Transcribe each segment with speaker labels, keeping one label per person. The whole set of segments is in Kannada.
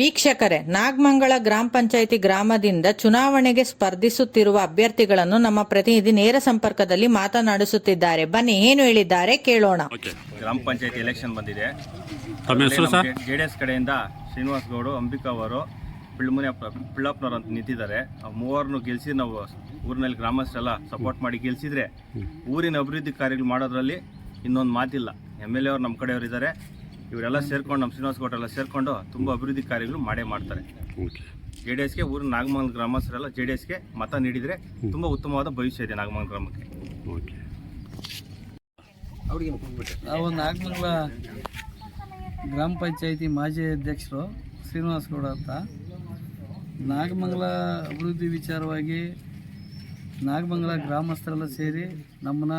Speaker 1: ವೀಕ್ಷಕರೇ ನಾಗಮಂಗಲ ಗ್ರಾಮ ಪಂಚಾಯಿತಿ ಗ್ರಾಮದಿಂದ ಚುನಾವಣೆಗೆ ಸ್ಪರ್ಧಿಸುತ್ತಿರುವ ಅಭ್ಯರ್ಥಿಗಳನ್ನು ನಮ್ಮ ಪ್ರತಿನಿಧಿ ನೇರ ಸಂಪರ್ಕದಲ್ಲಿ ಮಾತನಾಡಿಸುತ್ತಿದ್ದಾರೆ. ಬನ್ನಿ ಏನು ಹೇಳಿದ್ದಾರೆ ಕೇಳೋಣ.
Speaker 2: ಗ್ರಾಮ ಪಂಚಾಯತಿ ಎಲೆಕ್ಷನ್ ಬಂದಿದೆ.
Speaker 3: ತಮ್ಮ ಹೆಸರು ಸರ್?
Speaker 2: ಜೆ ಡಿ ಎಸ್ ಕಡೆಯಿಂದ ಶ್ರೀನಿವಾಸ್ ಗೌಡ ಅಂಬಿಕಾ ಅವರು ಪಿಳ್ಮುನಿಯಪ್ಪ ಪಿಳ್ಳಪ್ಪನವ್ರು ಅಂತ ನಿಂತಿದ್ದಾರೆ. ಆ ಮೂವರನ್ನು ಗೆಲ್ಸಿ ನಾವು ಊರಿನಲ್ಲಿ ಗ್ರಾಮಸ್ಥರೆಲ್ಲ ಸಪೋರ್ಟ್ ಮಾಡಿ ಗೆಲ್ಸಿದ್ರೆ ಊರಿನ ಅಭಿವೃದ್ಧಿ ಕಾರ್ಯಗಳು ಮಾಡೋದ್ರಲ್ಲಿ ಇನ್ನೊಂದು ಮಾತಿಲ್ಲ. ಎಂ ಎಲ್ ಎ ಅವ್ರು ನಮ್ಮ ಕಡೆಯವರು ಇದ್ದಾರೆ ಇವರೆಲ್ಲ ಸೇರ್ಕೊಂಡು ನಮ್ಮ ಶ್ರೀನಿವಾಸ ಗೌಡ ಎಲ್ಲ ಸೇರ್ಕೊಂಡು ತುಂಬ ಅಭಿವೃದ್ಧಿ ಕಾರ್ಯಗಳು ಮಾಡೇ ಮಾಡ್ತಾರೆ.
Speaker 3: ಓಕೆ.
Speaker 2: ಜೆ ಡಿ ಎಸ್ಗೆ ಊರಿನ ನಾಗಮಂಗಲ ಗ್ರಾಮಸ್ಥರೆಲ್ಲ ಜೆ ಡಿ ಎಸ್ಗೆ ಮತ ನೀಡಿದರೆ ತುಂಬ ಉತ್ತಮವಾದ ಭವಿಷ್ಯ ಇದೆ ನಾಗಮಂಗಲ ಗ್ರಾಮಕ್ಕೆ.
Speaker 3: ಓಕೆ.
Speaker 4: ನಾವು ನಾಗಮಂಗಲ ಗ್ರಾಮ ಪಂಚಾಯಿತಿ ಮಾಜಿ ಅಧ್ಯಕ್ಷರು ಶ್ರೀನಿವಾಸ ಗೌಡ ಅಂತ. ನಾಗಮಂಗಲ ಅಭಿವೃದ್ಧಿ ವಿಚಾರವಾಗಿ ನಾಗಮಂಗಲ ಗ್ರಾಮಸ್ಥರೆಲ್ಲ ಸೇರಿ ನಮ್ಮನ್ನ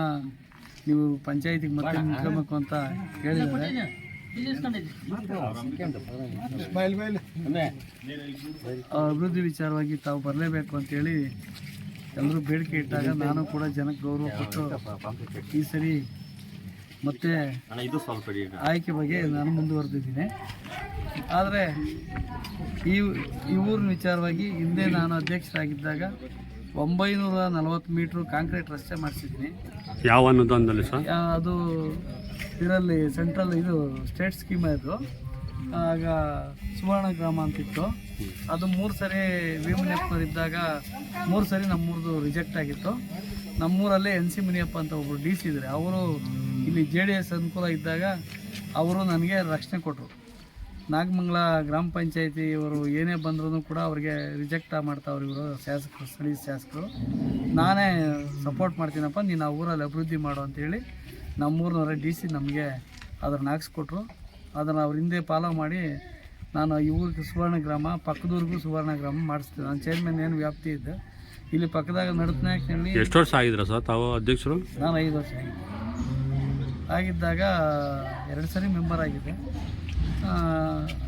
Speaker 4: ನೀವು ಪಂಚಾಯತಿಗೆ ಮತ್ತೆ ನಿಂತ್ಕೋಬೇಕು ಅಂತ ಹೇಳಿದ್ದಾರೆ ಅಭಿವೃದ್ಧಿ ವಿಚಾರವಾಗಿ ತಾವು ಬರಲೇಬೇಕು ಅಂತೇಳಿ ಎಲ್ಲರೂ ಬೇಡಿಕೆ ಇಟ್ಟಾಗ ನಾನು ಕೂಡ ಜನಕ್ಕೆ ಗೌರವ ಕೊಟ್ಟು ಈ ಸರಿ ಮತ್ತೆ ಆಯ್ಕೆ ಬಗ್ಗೆ ನಾನು ಮುಂದುವರೆದಿದ್ದೀನಿ. ಆದರೆ ಈ ಈ ಊರಿನ ವಿಚಾರವಾಗಿ ಹಿಂದೆ ನಾನು ಅಧ್ಯಕ್ಷರಾಗಿದ್ದಾಗ ಒಂಬೈನೂರ ನಲವತ್ತು ಮೀಟ್ರ್ ಕಾಂಕ್ರೀಟ್ ರಸ್ತೆ ಮಾಡಿಸಿದ್ದೀನಿ.
Speaker 3: ಯಾವ ಅನುದಾನದಲ್ಲಿ ಸರ್?
Speaker 4: ಅದು ಇದರಲ್ಲಿ ಸೆಂಟ್ರಲ್ ಇದು ಸ್ಟೇಟ್ ಸ್ಕೀಮ್ ಇದು ಆಗ ಸುವರ್ಣ ಗ್ರಾಮ ಅಂತಿತ್ತು. ಅದು ಮೂರು ಸರಿ ವಿ ಇದ್ದಾಗ ಮೂರು ಸರಿ ನಮ್ಮೂರ್ದು ರಿಜೆಕ್ಟ್ ಆಗಿತ್ತು. ನಮ್ಮೂರಲ್ಲೇ ಎನ್ ಸಿ ಮುನಿಯಪ್ಪ ಅಂತ ಒಬ್ಬರು ಡಿ ಸಿ ಇದ್ದಾರೆ ಅವರು ಇಲ್ಲಿ ಜೆ ಡಿ ಎಸ್ ಅನುಕೂಲ ಇದ್ದಾಗ ಅವರು ನನಗೆ ರಕ್ಷಣೆ ಕೊಟ್ಟರು ನಾಗಮಂಗಲ ಗ್ರಾಮ ಪಂಚಾಯತಿ ಇವರು ಏನೇ ಬಂದ್ರೂ ಕೂಡ ಅವ್ರಿಗೆ ರಿಜೆಕ್ಟ್ ಮಾಡ್ತಾವ್ರು ಇವರು ಶಾಸಕರು, ಸ್ಥಳೀಯ ಶಾಸಕರು. ನಾನೇ ಸಪೋರ್ಟ್ ಮಾಡ್ತೀನಪ್ಪ, ನೀನು ಆ ಊರಲ್ಲಿ ಅಭಿವೃದ್ಧಿ ಮಾಡು ಅಂತೇಳಿ ನಮ್ಮೂರಿನವರ ಡಿ ಸಿ ನಮಗೆ ಅದನ್ನು ಹಾಕ್ಸ್ಕೊಟ್ರು. ಅದನ್ನು ಅವ್ರ ಹಿಂದೆ ಫಾಲೋ ಮಾಡಿ ನಾನು ಈ ಊರಿಗೆ ಸುವರ್ಣ ಗ್ರಾಮ ಪಕ್ಕದೂರಿಗೂ ಸುವರ್ಣ ಗ್ರಾಮ ಮಾಡಿಸ್ತೀನಿ. ನಾನು ಚೇರ್ಮನ್ ಏನು ವ್ಯಾಪ್ತಿ ಇದ್ದೆ. ಇಲ್ಲಿ ಪಕ್ಕದಾಗ ನಡತ್ನಾಯಕ್ನಲ್ಲಿ
Speaker 3: ಎಷ್ಟು ವರ್ಷ ಆಗಿದ್ರ ಸರ್ ತಾವು ಅಧ್ಯಕ್ಷರು?
Speaker 4: ನಾನು ಐದು ವರ್ಷ ಆಗಿದ್ದೆ. ಆಗಿದ್ದಾಗ ಎರಡು ಸರಿ ಮೆಂಬರ್ ಆಗಿದ್ದೆ. ಆ,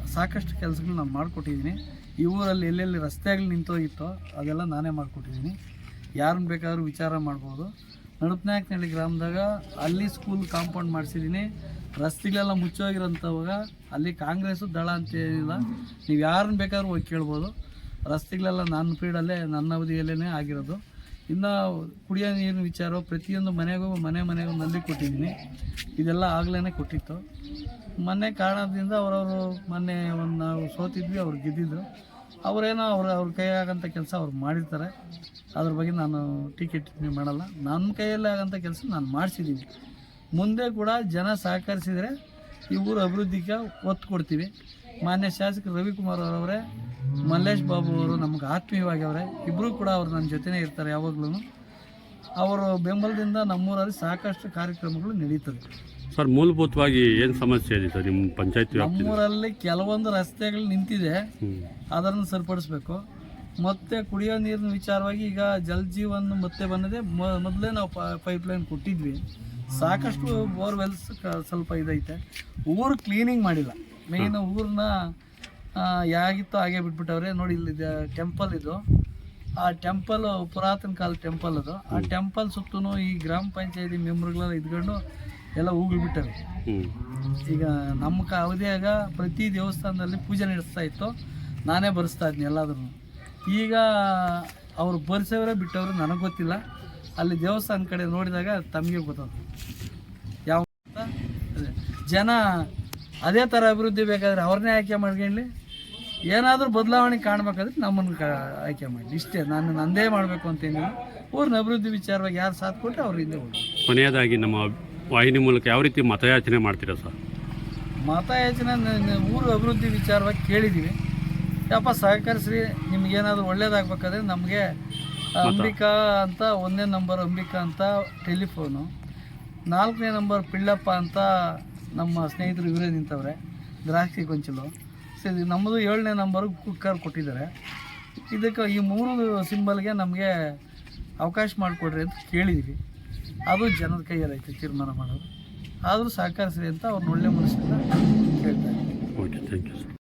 Speaker 4: ಸಾಕಷ್ಟು ಕೆಲಸಗಳು ನಾನು ಮಾಡಿಕೊಟ್ಟಿದ್ದೀನಿ. ಈ ಊರಲ್ಲಿ ಎಲ್ಲೆಲ್ಲಿ ರಸ್ತೆಗಳು ನಿಂತೋಗಿತ್ತೋ ಅದೆಲ್ಲ ನಾನೇ ಮಾಡಿಕೊಟ್ಟಿದ್ದೀನಿ. ಯಾರನ್ನ ಬೇಕಾದರೂ ವಿಚಾರ ಮಾಡ್ಬೋದು. ನಡುಪನಾಯಕನಹಳ್ಳಿ ಗ್ರಾಮದಾಗ ಅಲ್ಲಿ ಸ್ಕೂಲ್ ಕಾಂಪೌಂಡ್ ಮಾಡಿಸಿದ್ದೀನಿ ರಸ್ತೆಗಳೆಲ್ಲ ಮುಚ್ಚೋಗಿರೋಂಥವಾಗ ಅಲ್ಲಿ ಕಾಂಗ್ರೆಸ್ಸು ದಳ ಅಂತ ಏನಿಲ್ಲ. ನೀವು ಯಾರನ್ನ ಬೇಕಾದ್ರೂ ಹೋಗಿ ಕೇಳ್ಬೋದು. ರಸ್ತೆಗಳೆಲ್ಲ ನನ್ನ ಫೀಡಲ್ಲೇ ನನ್ನ ಅವಧಿಯಲ್ಲೇ ಆಗಿರೋದು. ಇನ್ನು ಕುಡಿಯೋ ನೀರಿನ ವಿಚಾರ ಪ್ರತಿಯೊಂದು ಮನೆಗೂ ಮನೆ ಮನೆಗೂ ನಲ್ಲಿ ಕೊಟ್ಟಿದ್ದೀನಿ. ಇದೆಲ್ಲ ಆಗ್ಲೇ ಕೊಟ್ಟಿತ್ತು. ಮೊನ್ನೆ ಕಾರಣದಿಂದ ಅವರವರು ಮೊನ್ನೆ ಒಂದು ನಾವು ಸೋತಿದ್ವಿ, ಅವ್ರು ಗೆದ್ದಿದ್ದು ಅವರೇನೋ ಅವ್ರ ಅವ್ರ ಕೈಯಾಗಂಥ ಕೆಲಸ ಅವ್ರು ಮಾಡಿರ್ತಾರೆ. ಅದ್ರ ಬಗ್ಗೆ ನಾನು ಟಿಕೆಟ್ ಟಿಪ್ಪಣಿ ಮಾಡಲ್ಲ. ನನ್ನ ಕೈಯಲ್ಲಿ ಆಗಂಥ ಕೆಲಸ ನಾನು ಮಾಡಿಸಿದ್ದೀನಿ ಮುಂದೆ ಕೂಡ ಜನ ಸಹಕರಿಸಿದರೆ ಈ ಊರ ಅಭಿವೃದ್ಧಿಗೆ ಒತ್ತು ಕೊಡ್ತೀವಿ. ಮಾನ್ಯ ಶಾಸಕ ರವಿಕುಮಾರ್ ಅವರವರೇ, ಮಲ್ಲೇಶ್ ಬಾಬು ಅವರು ನಮ್ಗೆ ಅವರೇ ಇಬ್ಬರೂ ಕೂಡ ಅವರು ನನ್ನ ಜೊತೆನೇ ಇರ್ತಾರೆ ಯಾವಾಗಲೂ ಅವರ ಬೆಂಬಲದಿಂದ ನಮ್ಮೂರಲ್ಲಿ ಸಾಕಷ್ಟು ಕಾರ್ಯಕ್ರಮಗಳು ನಡೀತದೆ.
Speaker 3: ಸರ್ ಮೂಲಭೂತವಾಗಿ ಏನು ಸಮಸ್ಯೆ ಇದೆ ಸರ್ ನಿಮ್ಮ ಪಂಚಾಯತ್ ವ್ಯಾಪ್ತಿ
Speaker 4: ನಮ್ಮೂರಲ್ಲಿ ಕೆಲವೊಂದು ರಸ್ತೆಗಳು ನಿಂತಿದೆ. ಅದನ್ನು ಸರಿಪಡಿಸ್ಬೇಕು. ಮತ್ತೆ ಕುಡಿಯೋ ನೀರಿನ ವಿಚಾರವಾಗಿ ಈಗ ಜಲ್ ಜೀವನ್ ಮತ್ತೆ ಬಂದಿದೆ. ಮೊದಲೇ ನಾವು ಪೈಪ್ಲೈನ್ ಕೊಟ್ಟಿದ್ವಿ. ಸಾಕಷ್ಟು ಬೋರ್ವೆಲ್ಸ್ ಸ್ವಲ್ಪ ಇದೈತೆ. ಊರು ಕ್ಲೀನಿಂಗ್ ಮಾಡಿಲ್ಲ. ಮೇಯ್ನ್ ಊರನ್ನ ಯಾಗಿತ್ತೋ ಹಾಗೆ ಬಿಟ್ಬಿಟ್ಟವ್ರೆ. ನೋಡಿ ಇಲ್ಲಿ ಟೆಂಪಲ್ ಇದು. ಆ ಟೆಂಪಲ್ ಪುರಾತನ ಕಾಲ ಟೆಂಪಲ್ ಅದು. ಆ ಟೆಂಪಲ್ ಸುತ್ತೂ ಈ ಗ್ರಾಮ ಪಂಚಾಯತಿ ಮೆಂಬರ್ಗಳೆಲ್ಲ ಇದ್ಕೊಂಡು ಎಲ್ಲ ಹೋಗಿ
Speaker 3: ಬಿಟ್ಟರು.
Speaker 4: ಈಗ ನಮ್ಮ ಕ ಅವಧಿಯಾಗ ಪ್ರತಿ ದೇವಸ್ಥಾನದಲ್ಲಿ ಪೂಜೆ ನಡೆಸ್ತಾ ಇತ್ತು. ನಾನೇ ಬರೆಸ್ತಾ ಇದ್ನಿ ಎಲ್ಲಾದ್ರೂ. ಈಗ ಅವ್ರು ಬರ್ಸವ್ರೆ ಬಿಟ್ಟವರು ನನಗೆ ಗೊತ್ತಿಲ್ಲ. ಅಲ್ಲಿ ದೇವಸ್ಥಾನ ಕಡೆ ನೋಡಿದಾಗ ತಮಗೆ ಗೊತ್ತದ ಯಾವ ಅದೇ. ಜನ ಅದೇ ಥರ ಅಭಿವೃದ್ಧಿ ಬೇಕಾದರೆ ಅವ್ರನ್ನೇ ಆಯ್ಕೆ ಮಾಡ್ಕೊಳ್ಳಿ ಏನಾದರೂ ಬದಲಾವಣೆ ಕಾಣಬೇಕಾದ್ರೆ ನಮ್ಮನ್ನು ಕ ಆಯ್ಕೆ ಮಾಡಿ ಇಷ್ಟೇ. ನಾನು ನಂದೇ ಮಾಡಬೇಕು ಅಂತೇನಿಲ್ಲ ಊರಿನ ಅಭಿವೃದ್ಧಿ ವಿಚಾರವಾಗಿ ಯಾರು ಸಾಥ್ ಕೊಟ್ಟರೆ ಅವ್ರ ಹಿಂದೆ ಹೋಗಿ
Speaker 3: ಕೊನೆಯದಾಗಿ ನಮ್ಮ ವಾಹಿನಿ ಮೂಲಕ ಯಾವ ರೀತಿ ಮತಯಾಚನೆ ಮಾಡ್ತೀರಾ ಸರ್?
Speaker 4: ಮತಯಾಚನೆ ಊರು ಅಭಿವೃದ್ಧಿ ವಿಚಾರವಾಗಿ ಕೇಳಿದ್ದೀವಿ ಯಪ್ಪ ಸಹಕರಿಸ್ರಿ ನಿಮಗೇನಾದರೂ ಒಳ್ಳೇದಾಗಬೇಕಾದ್ರೆ ನಮಗೆ ಅಂಬಿಕಾ ಅಂತ ಒಂದನೇ ನಂಬರ್ ಅಂಬಿಕಾ ಅಂತ ಟೆಲಿಫೋನು. ನಾಲ್ಕನೇ ನಂಬರ್ ಪಿಳ್ಳಪ್ಪ ಅಂತ ನಮ್ಮ ಸ್ನೇಹಿತರು ಇವರೇ ನಿಂತವ್ರೆ ದ್ರಾಕ್ಷಿ ಗೊಂಚಲು. ಸರಿ ನಮ್ಮದು ಏಳನೇ ನಂಬರು ಕುಕ್ಕರ್ ಕೊಟ್ಟಿದ್ದಾರೆ. ಇದಕ್ಕೆ ಈ ಮೂರು ಸಿಂಬಲ್ಗೆ ನಮಗೆ ಅವಕಾಶ ಮಾಡಿಕೊಡ್ರಿ ಅಂತ ಕೇಳಿದ್ವಿ. ಅದು ಜನದ ಕೈಯಲ್ಲೈತೆ ತೀರ್ಮಾನ ಮಾಡೋದು. ಆದರೂ ಸಹಕರಿಸ್ರಿ ಅಂತ ಅವ್ರನ್ನ ಒಳ್ಳೆ ಮನಸ್ಸಿಂದ ಕೇಳ್ತಾರೆ
Speaker 3: ಓಕೆ ಥ್ಯಾಂಕ್ ಯು